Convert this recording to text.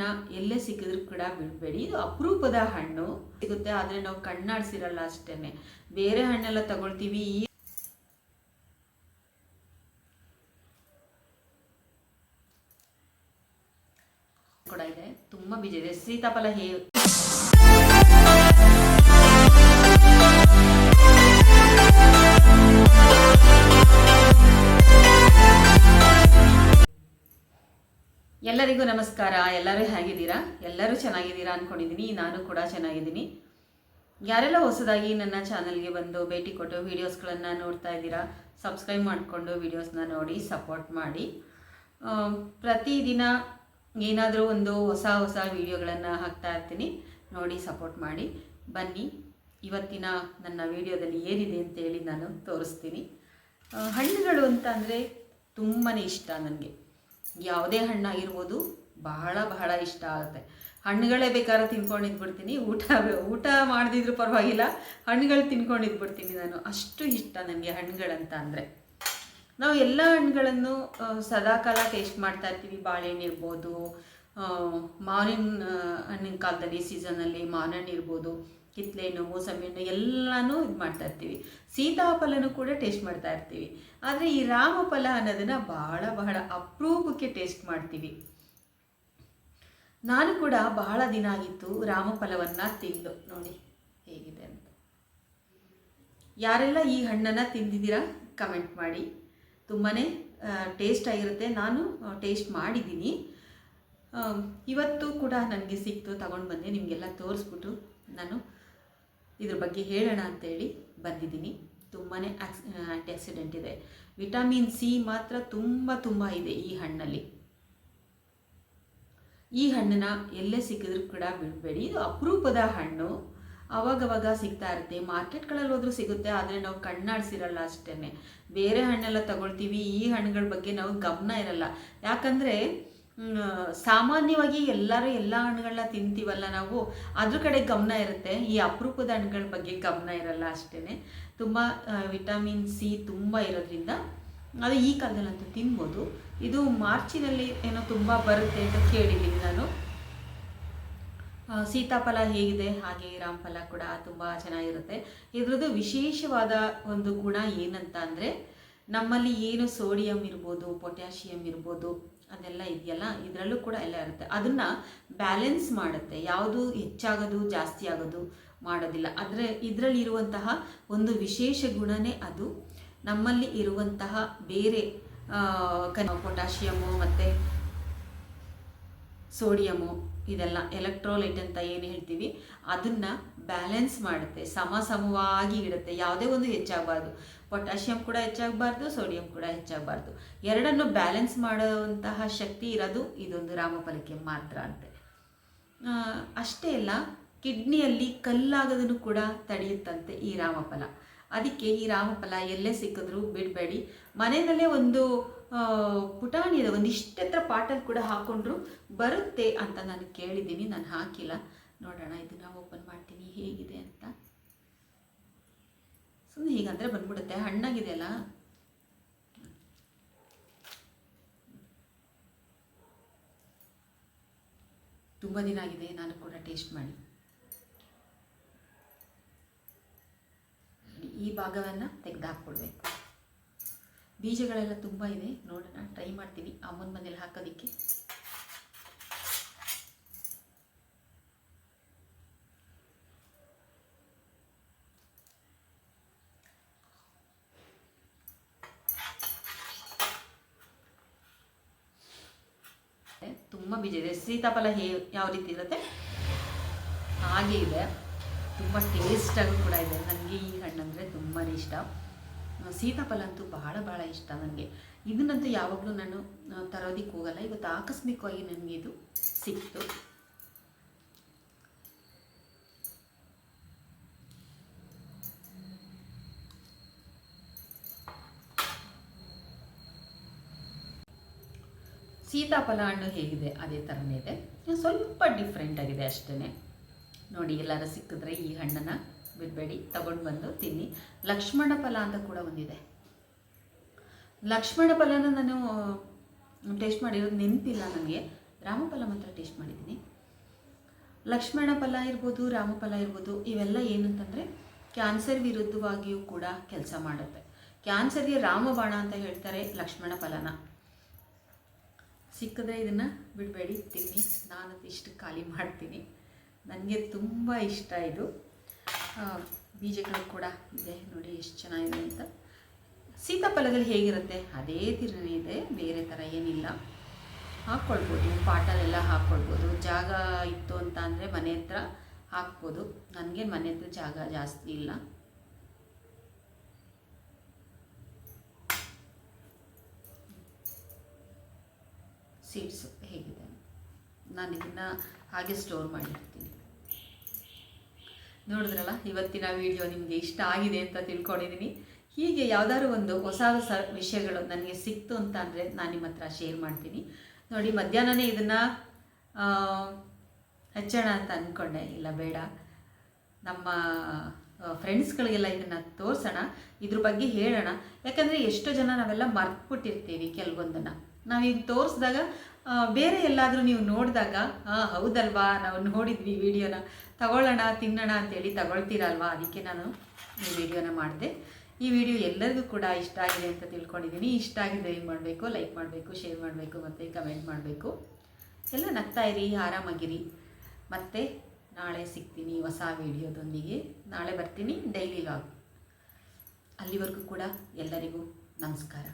ಹಣ್ಣನ್ನ ಎಲ್ಲೇ ಸಿಕ್ಕಿದ್ರು ಕೂಡ ಬಿಡಬೇಡಿ. ಇದು ಅಪರೂಪದ ಹಣ್ಣು. ಸಿಗುತ್ತೆ, ಆದ್ರೆ ನಾವು ಕಣ್ಣಾಡ್ಸಿರಲ್ಲ ಅಷ್ಟೇನೆ. ಬೇರೆ ಹಣ್ಣೆಲ್ಲ ತಗೊಳ್ತೀವಿ. ಈ ಕೂಡ ಇದೆ. ತುಂಬಾ ಬೀಜ ಇದೆ. ಸೀತಾಫಲ ಹೇ ಎಲ್ಲರಿಗೂ ನಮಸ್ಕಾರ. ಎಲ್ಲರೂ ಹೇಗಿದ್ದೀರಾ? ಎಲ್ಲರೂ ಚೆನ್ನಾಗಿದ್ದೀರಾ ಅಂದ್ಕೊಂಡಿದ್ದೀನಿ ನಾನು ಕೂಡ ಚೆನ್ನಾಗಿದ್ದೀನಿ. ಯಾರೆಲ್ಲ ಹೊಸದಾಗಿ ನನ್ನ ಚಾನಲ್ಗೆ ಬಂದು ಭೇಟಿ ಕೊಟ್ಟು ವೀಡಿಯೋಸ್ಗಳನ್ನು ನೋಡ್ತಾ ಇದ್ದೀರಾ ಸಬ್ಸ್ಕ್ರೈಬ್ ಮಾಡಿಕೊಂಡು ವೀಡಿಯೋಸ್ನ ನೋಡಿ ಸಪೋರ್ಟ್ ಮಾಡಿ. ಪ್ರತಿದಿನ ಏನಾದರೂ ಒಂದು ಹೊಸ ಹೊಸ ವೀಡಿಯೋಗಳನ್ನು ಹಾಕ್ತಾ ಇರ್ತೀನಿ. ನೋಡಿ ಸಪೋರ್ಟ್ ಮಾಡಿ. ಬನ್ನಿ. ಇವತ್ತಿನ ನನ್ನ ವಿಡಿಯೋದಲ್ಲಿ ಏನಿದೆ ಅಂತೇಳಿ ನಾನು ತೋರಿಸ್ತೀನಿ. ಹಣ್ಣುಗಳು ಅಂತ ಅಂದರೆ ತುಂಬಾ ಇಷ್ಟ ನನಗೆ. ಯಾವುದೇ ಹಣ್ಣಾಗಿರ್ಬೋದು ಬಹಳ ಬಹಳ ಇಷ್ಟ ಆಗುತ್ತೆ. ಹಣ್ಣುಗಳೇ ಬೇಕಾದ್ರೆ ತಿನ್ಕೊಂಡು ಇದ್ಬಿಡ್ತೀನಿ. ಊಟ ಊಟ ಮಾಡದಿದ್ರು ಪರವಾಗಿಲ್ಲ. ಹಣ್ಣುಗಳು ತಿನ್ಕೊಂಡು ಇದ್ಬಿಡ್ತೀನಿ ನಾನು. ಅಷ್ಟು ಇಷ್ಟ ನನಗೆ ಹಣ್ಣುಗಳಂತ ಅಂದರೆ. ನಾವು ಎಲ್ಲ ಹಣ್ಣುಗಳನ್ನು ಸದಾಕಾಲ ಟೇಸ್ಟ್ ಮಾಡ್ತಾ ಇರ್ತೀವಿ. ಬಾಳೆಹಣ್ಣು ಇರ್ಬೋದು ಮಾವಿನ ಹಣ್ಣಿನ ಕಾಲದಲ್ಲಿ ಸೀಸನಲ್ಲಿ ಮಾವಿನ ಹಣ್ಣು ಇರ್ಬೋದು. ಕಿತ್ಲೆ ಹಣ್ಣು ಮೋಸಂಬಿ ಹಣ್ಣು ಎಲ್ಲನೂ ಇದು ಮಾಡ್ತಾ ಇರ್ತೀವಿ. ಸೀತಾಫಲನೂ ಕೂಡ ಟೇಸ್ಟ್ ಮಾಡ್ತಾ ಇರ್ತೀವಿ. ಆದರೆ ಈ ರಾಮಫಲ ಅನ್ನೋದನ್ನು ಬಹಳ ಬಹಳ ಅಪರೂಪಕ್ಕೆ ಟೇಸ್ಟ್ ಮಾಡ್ತೀವಿ. ನಾನು ಕೂಡ ಬಹಳ ದಿನ ಆಗಿತ್ತು ರಾಮಫಲವನ್ನು ತಿಂದು. ನೋಡಿ ಹೇಗಿದೆ ಅಂತ. ಯಾರೆಲ್ಲ ಈ ಹಣ್ಣನ್ನು ತಿಂದಿದ್ದೀರಾ ಕಮೆಂಟ್ ಮಾಡಿ. ತುಂಬಾ ಟೇಸ್ಟ್ ಆಗಿರುತ್ತೆ. ನಾನು ಟೇಸ್ಟ್ ಮಾಡಿದ್ದೀನಿ. ಇವತ್ತು ಕೂಡ ನನಗೆ ಸಿಕ್ತು. ತಗೊಂಡು ಬಂದೆ. ನಿಮಗೆಲ್ಲ ತೋರಿಸ್ಬಿಟ್ಟು ನಾನು ಇದ್ರ ಬಗ್ಗೆ ಹೇಳೋಣ ಅಂತೇಳಿ ಬಂದಿದ್ದೀನಿ. ತುಂಬಾ ಆಕ್ಸ್ ಆಕ್ಸಿಡೆಂಟ್ ಇದೆ. ವಿಟಮಿನ್ ಸಿ ಮಾತ್ರ ತುಂಬ ತುಂಬ ಇದೆ ಈ ಹಣ್ಣಲ್ಲಿ. ಈ ಹಣ್ಣನ್ನ ಎಲ್ಲೇ ಸಿಕ್ಕಿದ್ರು ಕೂಡ ಬಿಡಬೇಡಿ. ಇದು ಅಪರೂಪದ ಹಣ್ಣು. ಅವಾಗವಾಗ ಸಿಗ್ತಾ ಇರುತ್ತೆ. ಮಾರ್ಕೆಟ್ಗಳಲ್ಲಿ ಹೋದ್ರೂ ಸಿಗುತ್ತೆ, ಆದರೆ ನಾವು ಕಣ್ಣಾಡ್ಸಿರಲ್ಲ ಅಷ್ಟೇ ಬೇರೆ ಹಣ್ಣೆಲ್ಲ ತಗೊಳ್ತೀವಿ. ಈ ಹಣ್ಣುಗಳ ಬಗ್ಗೆ ನಾವು ಗಮನ ಇರಲ್ಲ. ಯಾಕಂದರೆ ಸಾಮಾನ್ಯವಾಗಿ ಎಲ್ಲರೂ ಎಲ್ಲ ಹಣ್ಣುಗಳನ್ನ ತಿಂತೀವಲ್ಲ ನಾವು, ಅದ್ರ ಕಡೆ ಗಮನ ಇರುತ್ತೆ. ಈ ಅಪರೂಪದ ಹಣ್ಣುಗಳ ಬಗ್ಗೆ ಗಮನ ಇರಲ್ಲ ಅಷ್ಟೇ ತುಂಬ ವಿಟಮಿನ್ ಸಿ ತುಂಬ ಇರೋದ್ರಿಂದ ಅದು ಈ ಕಾಲದಲ್ಲಂತೂ ತಿನ್ಬೋದು. ಇದು ಮಾರ್ಚಿನಲ್ಲಿ ಏನೋ ತುಂಬ ಬರುತ್ತೆ ಅಂತ ಕೇಳಿದ್ದೀನಿ ನಾನು. ಸೀತಾಫಲ ಹೇಗಿದೆ? ಹಾಗೆ ರಾಮಫಲ ಕೂಡ ತುಂಬ ಚೆನ್ನಾಗಿರುತ್ತೆ. ಇದ್ರದ್ದು ವಿಶೇಷವಾದ ಒಂದು ಗುಣ ಏನಂತ ಅಂದರೆ, ನಮ್ಮಲ್ಲಿ ಏನು ಸೋಡಿಯಂ ಇರ್ಬೋದು, ಪೊಟ್ಯಾಷಿಯಂ ಇರ್ಬೋದು ಅದೆಲ್ಲ ಇದೆಯಲ್ಲ, ಇದರಲ್ಲೂ ಕೂಡ ಎಲ್ಲ ಇರುತ್ತೆ. ಅದನ್ನು ಬ್ಯಾಲೆನ್ಸ್ ಮಾಡುತ್ತೆ. ಯಾವುದು ಹೆಚ್ಚಾಗೋದು, ಜಾಸ್ತಿ ಆಗೋದು ಮಾಡೋದಿಲ್ಲ. ಆದರೆ ಇದರಲ್ಲಿ ಇರುವಂತಹ ಒಂದು ವಿಶೇಷ ಗುಣನೇ ಅದು. ನಮ್ಮಲ್ಲಿ ಇರುವಂತಹ ಬೇರೆ ಪೊಟ್ಯಾಷಿಯಮ್ಮು ಮತ್ತು ಸೋಡಿಯಮು ಇದೆಲ್ಲ ಎಲೆಕ್ಟ್ರೋಲೈಟ್ ಅಂತ ಏನು ಹೇಳ್ತೀವಿ? ಅದನ್ನು ಬ್ಯಾಲೆನ್ಸ್ ಮಾಡುತ್ತೆ ಸಮ ಸಮವಾಗಿ ಇಡುತ್ತೆ. ಯಾವುದೇ ಒಂದು ಹೆಚ್ಚಾಗಬಾರ್ದು. ಪೊಟ್ಯಾಷಿಯಂ ಕೂಡ ಹೆಚ್ಚಾಗಬಾರ್ದು, ಸೋಡಿಯಂ ಕೂಡ ಹೆಚ್ಚಾಗಬಾರ್ದು. ಎರಡನ್ನು ಬ್ಯಾಲೆನ್ಸ್ ಮಾಡುವಂತಹ ಶಕ್ತಿ ಇರೋದು ಇದೊಂದು ರಾಮಫಲಕ್ಕೆ ಮಾತ್ರ ಅಂತೆ. ಅಷ್ಟೇ ಅಲ್ಲ, ಕಿಡ್ನಿಯಲ್ಲಿ ಕಲ್ಲಾಗೋದನ್ನು ಕೂಡ ತಡೆಯುತ್ತಂತೆ ಈ ರಾಮಫಲ ಅದಕ್ಕೆ ಈ ರಾಮಫಲ ಎಲ್ಲೇ ಸಿಕ್ಕಿದ್ರೂ ಬಿಡಬೇಡಿ. ಮನೆಯಲ್ಲೇ ಒಂದು ಪುಟಾಣಿ ಇದೆ ಒಂದು ಇಷ್ಟೆತ್ರ ಪಾಟಲ್ಲಿ ಕೂಡ ಹಾಕೊಂಡ್ರು ಬರುತ್ತೆ ಅಂತ ನಾನು ಕೇಳಿದ್ದೀನಿ. ನಾನು ಹಾಕಿಲ್ಲ. ನೋಡೋಣ ಇದನ್ನು ಓಪನ್ ಮಾಡ್ತೀನಿ. ಹೇಗಿದೆ ಅಂತ. ಸುಮ್ಮನೆ ಹೀಗಂದರೆ ಬಂದ್ಬಿಡುತ್ತೆ. ಹಣ್ಣಾಗಿದೆ ಅಲ್ಲ ತುಂಬ ದಿನ ಆಗಿದೆ. ನಾನು ಕೂಡ ಟೇಸ್ಟ್ ಮಾಡಿ. ಈ ಭಾಗವನ್ನು ತೆಗೆದು ಹಾಕ್ಕೊಡ್ಬೇಕು ಬೀಜಗಳೆಲ್ಲ ತುಂಬ ಇದೆ. ನೋಡೋಣ ಟ್ರೈ ಮಾಡ್ತೀನಿ. ಅಮ್ಮನ ಮನೇಲಿ ಹಾಕೋದಕ್ಕೆ. ತುಂಬ ಬೀಜ ಇದೆ. ಸೀತಾಫಲ ಯಾವ ರೀತಿ ಇರುತ್ತೆ? ಹಾಗೆ ಇದೆ. ತುಂಬ ಟೇಸ್ಟಾಗೂ ಕೂಡ ಇದೆ. ನನಗೆ ಈ ಹಣ್ಣಂದರೆ ತುಂಬಾ ಇಷ್ಟ. ಸೀತಾಫಲ ಅಂತೂ ಬಹಳ ಬಹಳ ಇಷ್ಟ ನನಗೆ ಇದನ್ನಂತೂ ಯಾವಾಗಲೂ ನಾನು ತರೋದಕ್ಕೆ ಹೋಗಲ್ಲ. ಇವತ್ತು ಆಕಸ್ಮಿಕವಾಗಿ ನನಗೆ ಇದು ಸಿಕ್ತು. ಸೀತಾಫಲ ಹಣ್ಣು ಹೇಗಿದೆ? ಅದೇ ಥರನೇ ಇದೆ. ಸ್ವಲ್ಪ ಡಿಫ್ರೆಂಟ್ ಆಗಿದೆ ಅಷ್ಟೇ ನೋಡಿ, ಎಲ್ಲಾರು ಸಿಕ್ಕಿದ್ರೆ ಈ ಹಣ್ಣನ್ನು ಬಿಡಬೇಡಿ, ತಗೊಂಡು ಬಂದು ತಿನ್ನಿ. ಲಕ್ಷ್ಮಣ ಫಲ ಅಂತ ಕೂಡ ಒಂದಿದೆ. ಲಕ್ಷ್ಮಣ ಫಲನ ನಾನು ಟೇಸ್ಟ್ ಮಾಡಿರೋದು ನೆನಪಿಲ್ಲ ನನಗೆ. ರಾಮಫಲ ಮಾತ್ರ ಟೇಸ್ಟ್ ಮಾಡಿದ್ದೀನಿ. ಲಕ್ಷ್ಮಣ ಫಲ ಇರ್ಬೋದು ರಾಮಫಲ ಇರ್ಬೋದು, ಇವೆಲ್ಲ ಏನಂತಂದರೆ ಕ್ಯಾನ್ಸರ್ ವಿರುದ್ಧವಾಗಿಯೂ ಕೂಡ ಕೆಲಸ ಮಾಡುತ್ತೆ. ಕ್ಯಾನ್ಸರ್ಗೆ ರಾಮಬಾಣ ಅಂತ ಹೇಳ್ತಾರೆ ಲಕ್ಷ್ಮಣ ಫಲನ. ಸಿಕ್ಕಿದ್ರೆ ಇದನ್ನು ಬಿಡಬೇಡಿ, ತಿನ್ನಿ. ನಾನು ಇಷ್ಟು ಖಾಲಿ ಮಾಡ್ತೀನಿ. ನನಗೆ ತುಂಬ ಇಷ್ಟ ಇದು. ಬೀಜಗಳು ಕೂಡ ಇದೆ ನೋಡಿ ಎಷ್ಟು ಚೆನ್ನಾಗಿದೆ ಅಂತ. ಸೀತಾಫಲದಲ್ಲಿ ಹೇಗಿರುತ್ತೆ? ಅದೇ ತಿರುನೇ ಇದೆ, ಬೇರೆ ಥರ ಏನಿಲ್ಲ. ಹಾಕ್ಕೊಳ್ಬೋದು, ಪಾಟಲೆಲ್ಲ ಹಾಕ್ಕೊಳ್ಬೋದು. ಜಾಗ ಇತ್ತು ಅಂತ ಅಂದರೆ ಮನೆ ಹತ್ರ ಹಾಕ್ಬೋದು. ನನಗೆ ಮನೆ ಹತ್ರ ಜಾಗ ಜಾಸ್ತಿ ಇಲ್ಲ. ಸೀಡ್ಸು ಹೇಗಿದೆ. ನಾನು ಇದನ್ನು ಹಾಗೆ ಸ್ಟೋರ್ ಮಾಡಿರ್ತೀನಿ. ನೋಡಿದ್ರಲ್ಲ, ಇವತ್ತಿನ ವಿಡಿಯೋ ನಿಮಗೆ ಇಷ್ಟ ಆಗಿದೆ ಅಂತ ತಿಳ್ಕೊಂಡಿದ್ದೀನಿ ಹೀಗೆ ಯಾವ್ದಾದ್ರು ಒಂದು ಹೊಸ ಹೊಸ ವಿಷಯಗಳು ನನಗೆ ಸಿಕ್ತು ಅಂತ ಅಂದರೆ ನಾನು ನಿಮ್ಮ ಹತ್ರ ಶೇರ್ ಮಾಡ್ತೀನಿ. ನೋಡಿ, ಮಧ್ಯಾಹ್ನನೇ ಇದನ್ನು ಹಚ್ಚೋಣ ಅಂತ ಅಂದ್ಕೊಂಡೆ ಇಲ್ಲ, ಬೇಡ. ನಮ್ಮ ಫ್ರೆಂಡ್ಸ್ಗಳಿಗೆಲ್ಲ ಇದನ್ನು ತೋರಿಸೋಣ. ಇದ್ರ ಬಗ್ಗೆ ಹೇಳೋಣ. ಯಾಕಂದರೆ ಎಷ್ಟೋ ಜನ ನಾವೆಲ್ಲ ಮರ್ತ್ಬಿಟ್ಟಿರ್ತೀವಿ ಕೆಲವೊಂದನ್ನು. ನಾವೀಗ ತೋರಿಸಿದಾಗ ಬೇರೆ ಎಲ್ಲಾದರೂ ನೀವು ನೋಡಿದಾಗ ಹಾಂ ಹೌದಲ್ವಾ ನಾವು ನೋಡಿದ್ವಿ ವಿಡಿಯೋನ. ತಗೊಳ್ಳೋಣ, ತಿನ್ನೋಣ ಅಂತೇಳಿ ತಗೊಳ್ತೀರಲ್ವಾ? ಅದಕ್ಕೆ ನಾನು ಈ ವಿಡಿಯೋನ ಮಾಡಿದೆ. ಈ ವಿಡಿಯೋ ಎಲ್ಲರಿಗೂ ಕೂಡ ಇಷ್ಟ ಆಗಿದೆ ಅಂತ ತಿಳ್ಕೊಂಡಿದ್ದೀನಿ. ಇಷ್ಟ ಆಗಿದ್ರೆ ಏನು ಮಾಡಬೇಕು, ಲೈಕ್ ಮಾಡಬೇಕು, ಶೇರ್ ಮಾಡಬೇಕು, ಮತ್ತು ಕಮೆಂಟ್ ಮಾಡಬೇಕು. ಎಲ್ಲ ನಗ್ತಾ ಇರಿ, ಆರಾಮಾಗಿರಿ. ಮತ್ತೆ ನಾಳೆ ಸಿಗ್ತೀನಿ ಹೊಸ ವಿಡಿಯೋದೊಂದಿಗೆ. ನಾಳೆ ಬರ್ತೀನಿ ಡೈಲಿ ಲಾಗ್. ಅಲ್ಲಿವರೆಗೂ ಕೂಡ ಎಲ್ಲರಿಗೂ ನಮಸ್ಕಾರ.